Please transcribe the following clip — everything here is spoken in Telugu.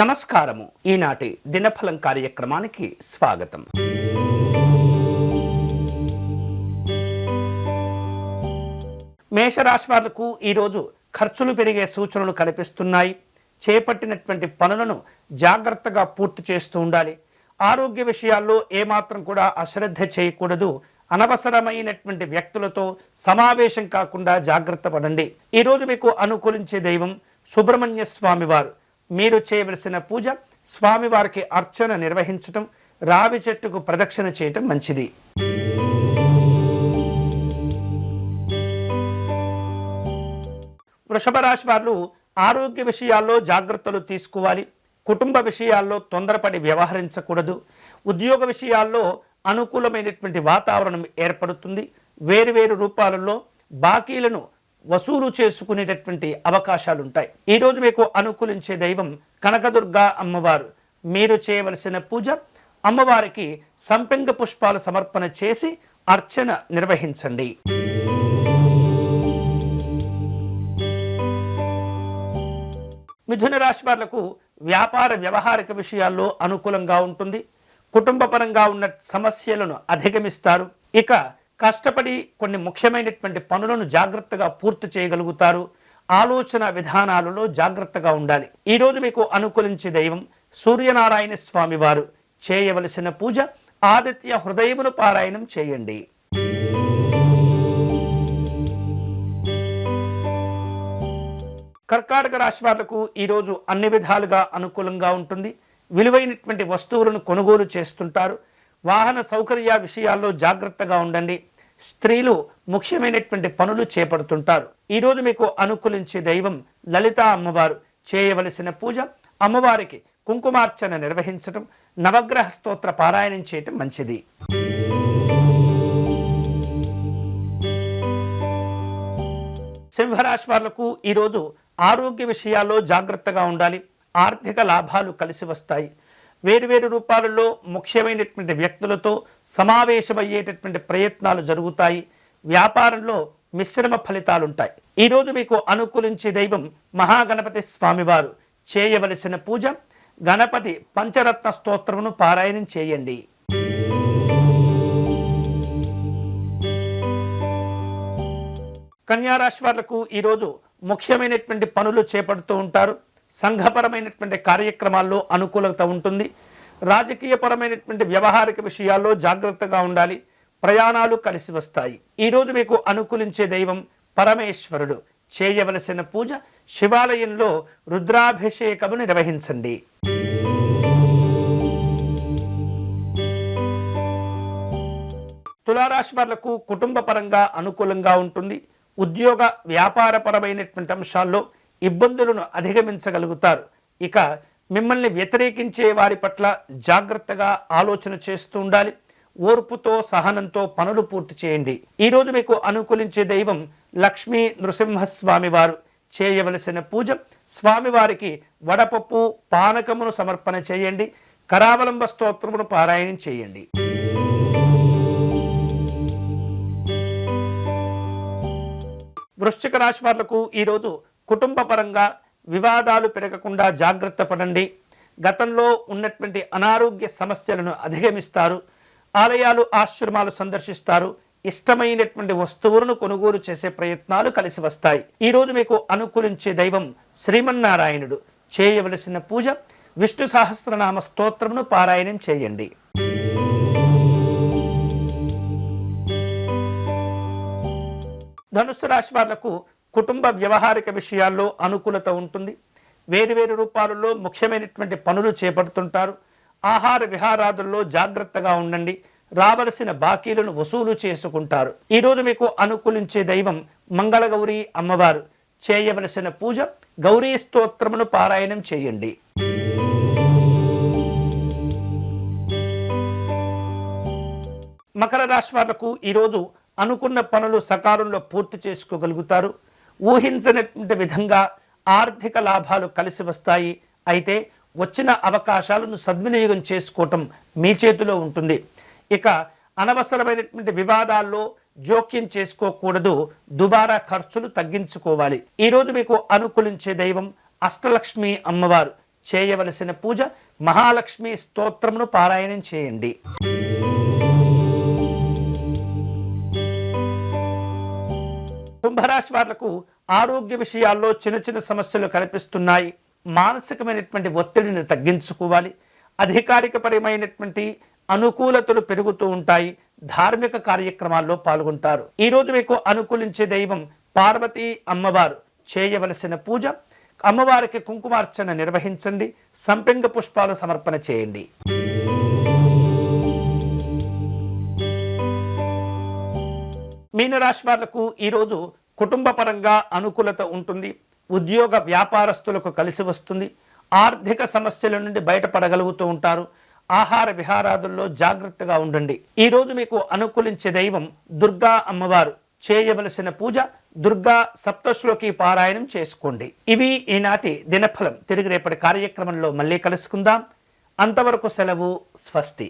నమస్కారము. ఈనాటి దినఫలం కార్యక్రమానికి స్వాగతం. మేషరాశి వాళ్ళకు ఈరోజు ఖర్చులు పెరిగే సూచనలు కనిపిస్తున్నాయి. చేపట్టినటువంటి పనులను జాగ్రత్తగా పూర్తి చేస్తూ ఉండాలి. ఆరోగ్య విషయాల్లో ఏమాత్రం కూడా అశ్రద్ధ చేయకూడదు. అనవసరమైనటువంటి వ్యక్తులతో సమావేశం కాకుండా జాగ్రత్త పడండి. ఈరోజు మీకు అనుకూలించే దైవం సుబ్రహ్మణ్య స్వామి వారు మీరు చేయవలసిన పూజ స్వామివారికి అర్చన నిర్వహించటం రావి చెట్టుకు ప్రదక్షిణ చేయటం మంచిది. వృషభ రాశి వారు ఆరోగ్య విషయాల్లో జాగ్రత్తలు తీసుకోవాలి. కుటుంబ విషయాల్లో తొందరపడి వ్యవహరించకూడదు. ఉద్యోగ విషయాల్లో అనుకూలమైనటువంటి వాతావరణం ఏర్పడుతుంది. వేరువేరు రూపాలలో బాకీలను వసూలు చేసుకునేటటువంటి అవకాశాలు ఉంటాయి ఈరోజు మీకు అనుకూలించే దైవం కనకదుర్గా అమ్మవారు. మీరు చేయవలసిన పూజ అమ్మవారికి సంపెంగ పుష్పాలు సమర్పణ చేసి అర్చన నిర్వహించండి. మిథున రాశి వాళ్ళకు వ్యాపార వ్యవహారిక విషయాల్లో అనుకూలంగా ఉంటుంది. కుటుంబపరంగా ఉన్న సమస్యలను అధిగమిస్తారు. ఇక కష్టపడి కొన్ని ముఖ్యమైనటువంటి పనులను జాగ్రత్తగా పూర్తి చేయగలుగుతారు. ఆలోచన విధానాలలో జాగ్రత్తగా ఉండాలి. ఈరోజు మీకు అనుకూలించే దైవం సూర్యనారాయణ స్వామి వారు చేయవలసిన పూజ ఆదిత్య హృదయమును పారాయణం చేయండి. కర్కాటక రాశి వాళ్ళకు ఈరోజు అన్ని విధాలుగా అనుకూలంగా ఉంటుంది. విలువైనటువంటి వస్తువులను కొనుగోలు చేస్తుంటారు. వాహన సౌకర్య విషయాల్లో జాగ్రత్తగా ఉండండి. స్త్రీలు ముఖ్యమైనటువంటి పనులు చేపడుతుంటారు. ఈరోజు మీకు అనుకూలించే దైవం లలిత అమ్మవారు చేయవలసిన పూజ అమ్మవారికి కుంకుమార్చన నిర్వహించటం నవగ్రహ స్తోత్ర పారాయణం చేయటం మంచిది. సింహరాశి వాళ్ళకు ఈరోజు ఆరోగ్య విషయాల్లో జాగ్రత్తగా ఉండాలి. ఆర్థిక లాభాలు కలిసి వస్తాయి. వేరువేరు రూపాలలో ముఖ్యమైనటువంటి వ్యక్తులతో సమావేశమయ్యేటటువంటి ప్రయత్నాలు జరుగుతాయి. వ్యాపారంలో మిశ్రమ ఫలితాలు ఉంటాయి ఈరోజు మీకు అనుకూలించే దైవం మహాగణపతి స్వామివారు. చేయవలసిన పూజ గణపతి పంచరత్న స్తోత్రమును పారాయణం చేయండి. కన్యారాశి వాళ్ళకు ఈరోజు ముఖ్యమైనటువంటి పనులు చేపడుతూ ఉంటారు. సంఘపరమైనటువంటి కార్యక్రమాల్లో అనుకూలత ఉంటుంది. రాజకీయపరమైనటువంటి వ్యవహారిక విషయాల్లో జాగ్రత్తగా ఉండాలి. ప్రయాణాలు కలిసి వస్తాయి. ఈరోజు మీకు అనుకూలించే దైవం పరమేశ్వరుడు. చేయవలసిన పూజ శివాలయంలో రుద్రాభిషేకము నిర్వహించండి. తులారాశి వాళ్ళకు కుటుంబ పరంగా అనుకూలంగా ఉంటుంది. ఉద్యోగ వ్యాపారపరమైనటువంటి అంశాల్లో ఇబ్బందులను అధిగమించగలుగుతారు. ఇక మిమ్మల్ని వ్యతిరేకించే వారి పట్ల జాగ్రత్తగా ఆలోచన చేస్తూ ఉండాలి. ఓర్పుతో సహనంతో పనులు పూర్తి చేయండి. ఈరోజు మీకు అనుకూలించే దైవం లక్ష్మీ నృసింహస్వామి వారు. చేయవలసిన పూజ స్వామివారికి వడపప్పు పానకమును సమర్పణ చేయండి. కరావలంబ స్తోత్రమును పారాయణం చేయండి. వృశ్చిక రాశి వాళ్ళకు ఈరోజు కుటుంబ పరంగా వివాదాలు పెరగకుండా జాగ్రత్త పడండి. గతంలో ఉన్నటువంటి అనారోగ్య సమస్యలను అధిగమిస్తారు. ఆలయాలు ఆశ్రమాలు సందర్శిస్తారు. ఇష్టమైనటువంటి వస్తువులను కొనుగోలు చేసే ప్రయత్నాలు కలిసి వస్తాయి. ఈరోజు మీకు అనుకూలించే దైవం శ్రీమన్నారాయణుడు. చేయవలసిన పూజ విష్ణు సహస్రనామ స్తోత్రమును పారాయణం చేయండి. ధనుసు రాశి వాళ్ళకు కుటుంబ వ్యవహారిక విషయాల్లో అనుకూలత ఉంటుంది. వేరువేరు రూపాలలో ముఖ్యమైనటువంటి పనులు చేపడుతుంటారు. ఆహార విహారాదుల్లో జాగ్రత్తగా ఉండండి. రావలసిన బాకీలను వసూలు చేసుకుంటారు. ఈరోజు మీకు అనుకూలించే దైవం మంగళగౌరి అమ్మవారు. చేయవలసిన పూజ గౌరీ స్తోత్రమును పారాయణం చేయండి. మకర రాశి వాళ్ళకు ఈరోజు అనుకున్న పనులు సకాలంలో పూర్తి చేసుకోగలుగుతారు. ఊహించనటువంటి విధంగా ఆర్థిక లాభాలు కలిసి వస్తాయి. అయితే వచ్చిన అవకాశాలను సద్వినియోగం చేసుకోవటం మీ చేతిలో ఉంటుంది. ఇక అనవసరమైనటువంటి వివాదాల్లో జోక్యం చేసుకోకూడదు. దుబారా ఖర్చులు తగ్గించుకోవాలి. ఈరోజు మీకు అనుకూలించే దైవం అష్టలక్ష్మి అమ్మవారు. చేయవలసిన పూజ మహాలక్ష్మి స్తోత్రమును పారాయణం చేయండి. కుంభరాశి వాళ్ళకు ఆరోగ్య విషయాల్లో చిన్న చిన్న సమస్యలు కనిపిస్తున్నాయి. మానసికమైనటువంటి ఒత్తిడిని తగ్గించుకోవాలి. అధికారికపరమైనటువంటి అనుకూలతలు పెరుగుతూ ఉంటాయి. ధార్మిక కార్యక్రమాల్లో పాల్గొంటారు. ఈ రోజు మీకు అనుకూలించే దైవం పార్వతీ అమ్మవారు. చేయవలసిన పూజ. అమ్మవారికి కుంకుమార్చన నిర్వహించండి. సంపెంగ పుష్పాలు సమర్పణ చేయండి. మీనరాశి వాళ్ళకు ఈరోజు కుటుంబ పరంగా అనుకూలత ఉంటుంది ఉద్యోగ వ్యాపారస్తులకు కలిసి వస్తుంది ఆర్థిక సమస్యల నుండి బయటపడగలుగుతూ ఉంటారు ఆహార విహారాదుల్లో జాగ్రత్తగా ఉండండి. ఈ రోజు మీకు అనుకూలించే దైవం దుర్గా అమ్మవారు. చేయవలసిన పూజ దుర్గా సప్తశ్లోకి పారాయణం చేసుకోండి. ఇవి ఈనాటి దినఫలం. తిరిగి రేపటి కార్యక్రమంలో మళ్ళీ కలుసుకుందాం. అంతవరకు సెలవు స్వస్తి.